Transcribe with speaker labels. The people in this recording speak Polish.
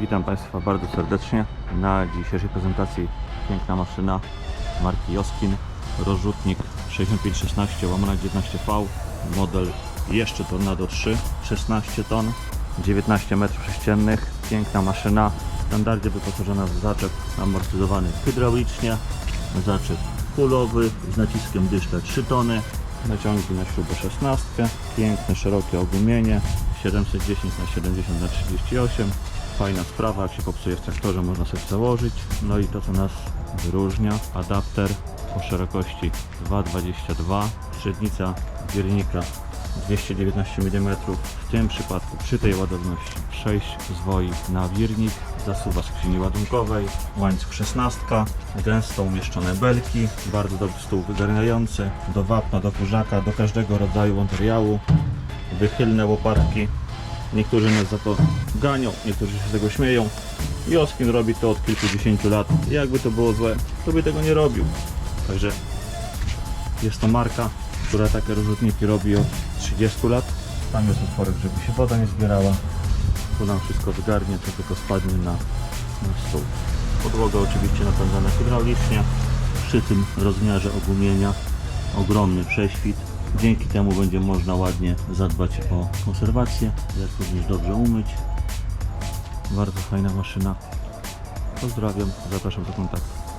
Speaker 1: Witam Państwa bardzo serdecznie. Na dzisiejszej prezentacji piękna maszyna marki Joskin, rozrzutnik 6516 łamana 19V, model jeszcze Tornado 3, 16 ton, 19 m3, piękna maszyna, w standardzie wyposażona w zaczep amortyzowany hydraulicznie, zaczep kulowy z naciskiem dyszle 3 tony, naciągi na śrubę 16, piękne szerokie ogumienie 710 na 70 na 38 fajna sprawa, jak się popsuje w traktorze można sobie założyć. No i to co nas wyróżnia adapter o szerokości 2,22 średnica wiernika 219 mm w tym przypadku przy tej ładowności 6 zwoi na wirnik zasuwa skrzyni ładunkowej łańcuch 16 gęsto umieszczone belki bardzo dobry stół wygarniający do wapna, do kurzaka, do każdego rodzaju materiału wychylne łopatki Niektórzy nas za to ganią, niektórzy się z tego śmieją. Joskin robi to od kilkudziesięciu lat. Jakby to było złe, to by tego nie robił. Także jest to marka, która takie rozrzutniki robi od 30 lat. Tam jest otworek, żeby się woda nie zbierała. Tu nam wszystko wygarnie, to tylko spadnie na, na stół. Podłoga oczywiście napędzana hydraulicznie. Przy tym rozmiarze ogumienia ogromny prześwit. Dzięki temu będzie można ładnie zadbać o konserwację, jak również dobrze umyć. Bardzo fajna maszyna. Pozdrawiam, zapraszam do kontaktu.